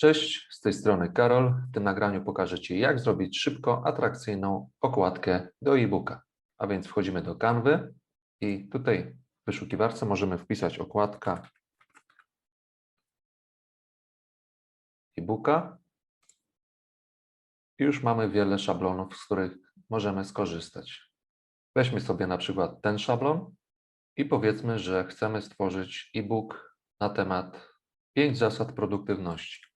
Cześć, z tej strony Karol. W tym nagraniu pokażę Ci, jak zrobić szybko atrakcyjną okładkę do e-booka. A więc wchodzimy do Canvy i tutaj w wyszukiwarce możemy wpisać okładka e-booka. I już mamy wiele szablonów, z których możemy skorzystać. Weźmy sobie na przykład ten szablon i powiedzmy, że chcemy stworzyć e-book na temat 5 zasad produktywności.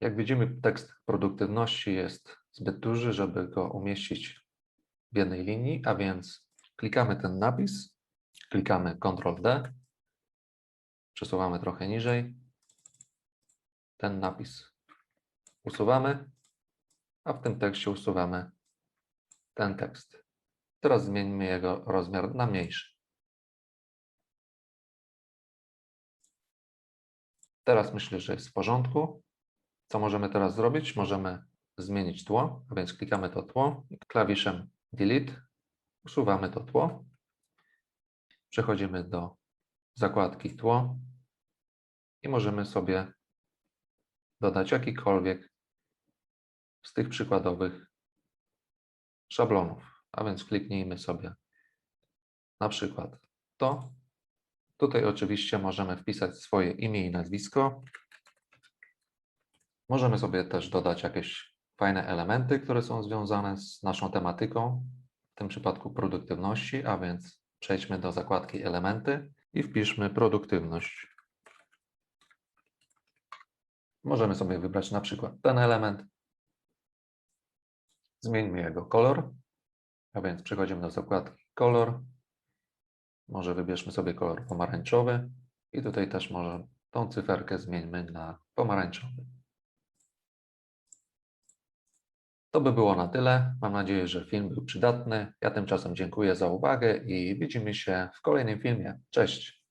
Jak widzimy, tekst produktywności jest zbyt duży, żeby go umieścić w jednej linii, a więc klikamy ten napis, klikamy Ctrl D, przesuwamy trochę niżej, ten napis usuwamy, a w tym tekście usuwamy ten tekst. Teraz zmieńmy jego rozmiar na mniejszy. Teraz myślę, że jest w porządku. Co możemy teraz zrobić? Możemy zmienić tło, a więc klikamy to tło klawiszem Delete usuwamy to tło. Przechodzimy do zakładki tło i możemy sobie dodać jakikolwiek z tych przykładowych szablonów. A więc kliknijmy sobie na przykład to. Tutaj oczywiście możemy wpisać swoje imię i nazwisko. Możemy sobie też dodać jakieś fajne elementy, które są związane z naszą tematyką, w tym przypadku produktywności, a więc przejdźmy do zakładki elementy i wpiszmy produktywność. Możemy sobie wybrać na przykład ten element. Zmieńmy jego kolor, a więc przechodzimy do zakładki kolor. Może wybierzmy sobie kolor pomarańczowy i tutaj też może tą cyferkę zmieńmy na pomarańczowy. To by było na tyle. Mam nadzieję, że film był przydatny. Ja tymczasem dziękuję za uwagę i widzimy się w kolejnym filmie. Cześć!